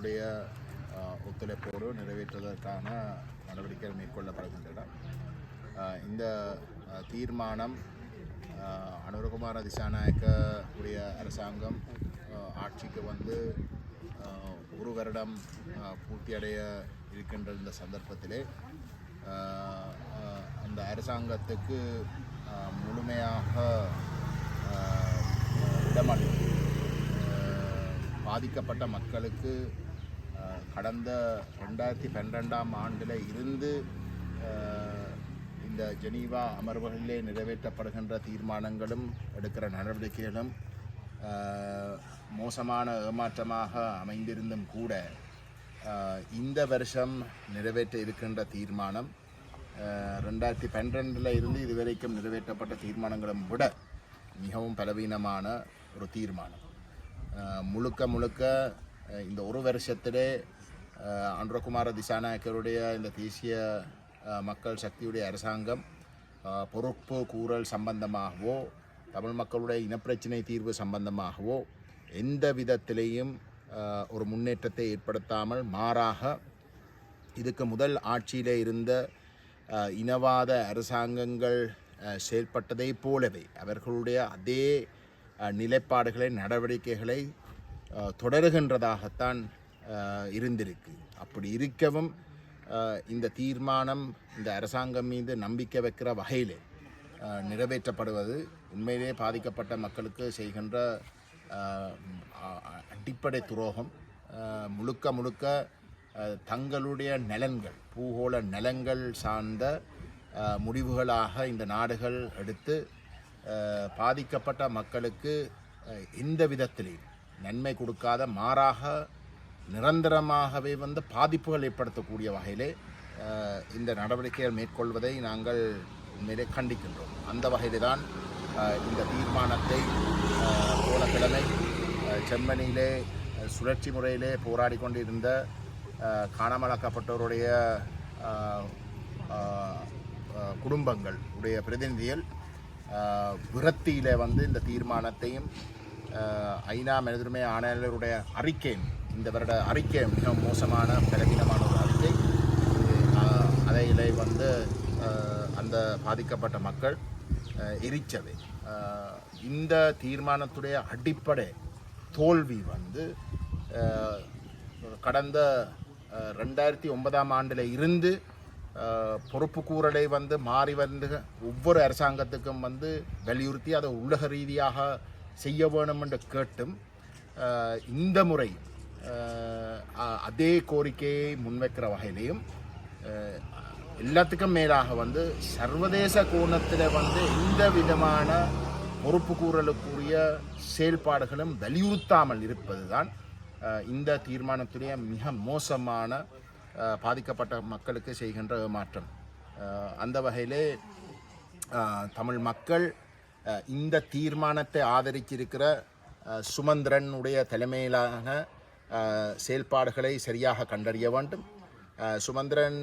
மக்களுடைய ஒத்துழைப்போடு நிறைவேற்றுவதற்கான நடவடிக்கைகள் மேற்கொள்ளப்படுகின்றன. இந்த தீர்மானம் அனுரகுமார திசாநாயக்க உடைய அரசாங்கம் ஆட்சிக்கு வந்து ஒரு வருடம் பூர்த்தியடைய இருக்கின்ற இந்த சந்தர்ப்பத்திலே அந்த அரசாங்கத்துக்கு முழுமையாக இடமளி பாதிக்கப்பட்ட மக்களுக்கு கடந்த ரெண்டாயிரத்தி பன்னிரெண்டாம் ஆண்டில் இருந்து இந்த ஜெனீவா அமர்வுகளிலே நிறைவேற்றப்படுகின்ற தீர்மானங்களும் எடுக்கிற நடவடிக்கைகளும் மோசமான ஏமாற்றமாக அமைந்திருந்தும் கூட இந்த வருஷம் நிறைவேற்ற இருக்கின்ற தீர்மானம் ரெண்டாயிரத்தி பன்னிரெண்டில் இருந்து இதுவரைக்கும் நிறைவேற்றப்பட்ட தீர்மானங்களும் விட மிகவும் பலவீனமான ஒரு தீர்மானம். முழுக்க முழுக்க இந்த ஒரு வருஷத்திலே அன்றகுமார அனுரகுமார திசாநாயக்கருடைய இந்த தேசிய மக்கள் சக்தியுடைய அரசாங்கம் பொறுப்பு கூறல் சம்பந்தமாகவோ தமிழ் மக்களுடைய இனப்பிரச்சினை தீர்வு சம்பந்தமாகவோ எந்த விதத்திலேயும் ஒரு முன்னேற்றத்தை ஏற்படுத்தாமல் மாறாக இதுக்கு முதல் ஆட்சியிலே இருந்த இனவாத அரசாங்கங்கள் செயல்பட்டதை போலவே அவர்களுடைய அதே நிலைப்பாடுகளை நடவடிக்கைகளை தொடருகின்றதாகத்தான் இருந்திருக்கு. அப்படி இருக்கவும் இந்த தீர்மானம் இந்த அரசாங்கம் மீது நம்பிக்கை வைக்கிற வகையிலே நிறைவேற்றப்படுவது உண்மையிலே பாதிக்கப்பட்ட மக்களுக்கு செய்கின்ற அடிப்படை துரோகம் முழுக்க முழுக்க தங்களுடைய நலன்கள் பூகோள நலன்கள் சார்ந்த முடிவுகளாக இந்த நாடுகள் எடுத்து பாதிக்கப்பட்ட மக்களுக்கு எந்த விதத்திலையும் நன்மை கொடுக்காத மாறாக நிரந்தரமாகவே வந்து பாதிப்புகள் ஏற்படுத்தக்கூடிய வகையிலே இந்த நடவடிக்கைகள் மேற்கொள்வதை நாங்கள் உண்மையிலே கண்டிக்கின்றோம். அந்த வகையிலே தான் இந்த தீர்மானத்தை அஹ், போன கிழமை செம்மணியிலே சுழற்சி முறையிலே போராடி கொண்டிருந்த காணாமலாக்கப்பட்டவருடைய குடும்பங்கள் உடைய பிரதிநிதிகள் விரத்தியில் வந்து இந்த தீர்மானத்தையும் ஐநா மனிதரிமை ஆணையாளருடைய அறிக்கையும் இந்த வருட அறிக்கை மிக மோசமான பலவீனமான ஒரு அறிக்கை. அதையிலே வந்து அந்த பாதிக்கப்பட்ட மக்கள் எரிச்சது. எரிச்சவை இந்த தீர்மானத்துடைய அடிப்படை தோல்வி வந்து கடந்த ரெண்டாயிரத்தி ஒன்பதாம் ஆண்டில் இருந்து பொறுப்பு கூறலை வந்து மாறி வந்து ஒவ்வொரு அரசாங்கத்துக்கும் வந்து வலியுறுத்தி அதை உலக ரீதியாக செய்ய வேணும் என்று கேட்டும் இந்த முறை அதே கோரிக்கையை முன்வைக்கிற வகையிலையும் எல்லாத்துக்கும் மேலாக வந்து சர்வதேச கோணத்தில் வந்து எந்த விதமான பொறுப்பு கூறலுக்குரிய செயல்பாடுகளும் வலியுறுத்தாமல் இருப்பது தான் இந்த தீர்மானத்துடைய மிக மோசமான பாதிக்கப்பட்ட மக்களுக்கு செய்கின்ற மாற்றம் அந்த வகையிலே தமிழ் மக்கள் இந்த தீர்மானத்தை ஆதரிச்சிருக்கிற சுமந்திரனுடைய தலைமையிலான செயல்பாடுகளை சரியாக கண்டறிய வேண்டும். சுமந்திரன்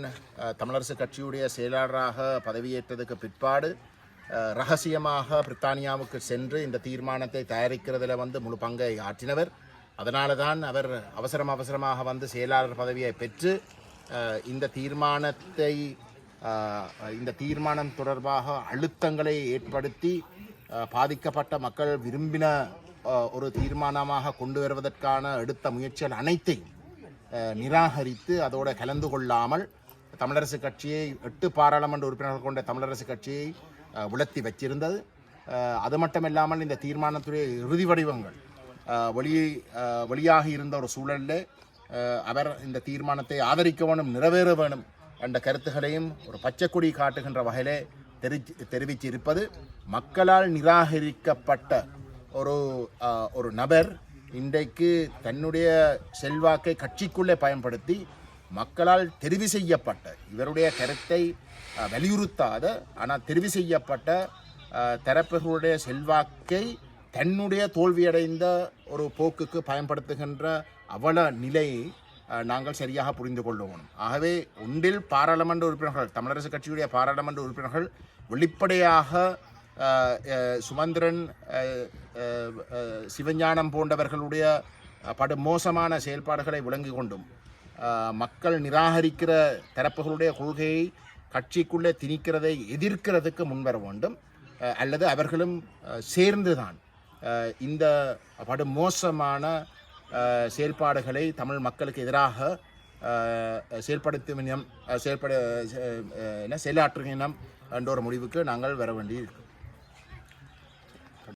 தமிழரசு கட்சியுடைய செயலாளராக பதவியேற்றதுக்கு பிற்பாடு ரகசியமாக பிரித்தானியாவுக்கு சென்று இந்த தீர்மானத்தை தயாரிக்கிறதுல வந்து முழு பங்கை ஆற்றினவர். அதனால தான் அவர் அவசரம் அவசரமாக வந்து செயலாளர் பதவியை பெற்று இந்த தீர்மானத்தை இந்த தீர்மானம் தொடர்பாக அழுத்தங்களை ஏற்படுத்தி பாதிக்கப்பட்ட மக்கள் விரும்பின ஒரு தீர்மானமாக கொண்டு வருவதற்கான எடுத்த முயற்சிகள் அனைத்தையும் நிராகரித்து அதோட கலந்து கொள்ளாமல் தமிழரசு கட்சியை எட்டு பாராளுமன்ற உறுப்பினர்கள் கொண்ட தமிழரசு கட்சியை உலர்த்தி வச்சிருந்தது அது மட்டுமில்லாமல் இந்த தீர்மானத்துடைய இறுதி வடிவங்கள் வெளியே வெளி வெளியாகி இருந்த ஒரு சூழலில் அவர் இந்த தீர்மானத்தை ஆதரிக்க வேணும் நிறைவேற வேணும் என்ற கருத்துகளையும் ஒரு பச்சைக்கொடி காட்டுகின்ற வகையிலே தெரி தெரிவிச்சிருப்பது மக்களால் நிராகரிக்கப்பட்ட ஒரு ஒரு நபர் இன்றைக்கு தன்னுடைய செல்வாக்கை கட்சிக்குள்ளே பயன்படுத்தி மக்களால் தெரிவு செய்யப்பட்ட இவருடைய கருத்தை வலியுறுத்தாத ஆனால் தெரிவு செய்யப்பட்ட தரப்புகளுடைய செல்வாக்கை தன்னுடைய தோல்வியடைந்த ஒரு போக்குக்கு பயன்படுத்துகின்ற அவல நிலை நாங்கள் சரியாக புரிந்து கொள்ளுவோம். ஆகவே ஒன்றில் பாராளுமன்ற உறுப்பினர்கள் தமிழரசு கட்சியுடைய பாராளுமன்ற உறுப்பினர்கள் வெளிப்படையாக சுமந்திரன் சிவஞானம் போன்றவர்களுடைய படுமோசமான படு மோசமான செயல்பாடுகளை விளங்கி கொண்டும் மக்கள் நிராகரிக்கிற தரப்புகளுடைய கொள்கையை கட்சிக்குள்ளே திணிக்கிறதை எதிர்க்கிறதுக்கு முன்வர வேண்டும். அல்லது அவர்களும் சேர்ந்துதான் இந்த படு மோசமான செயல்பாடுகளை தமிழ் மக்களுக்கு எதிராக செயல்படுத்தும் இனம் செயல்பட என்ன செயலாற்றுகினம் என்ற ஒரு முடிவுக்கு நாங்கள் வர வேண்டி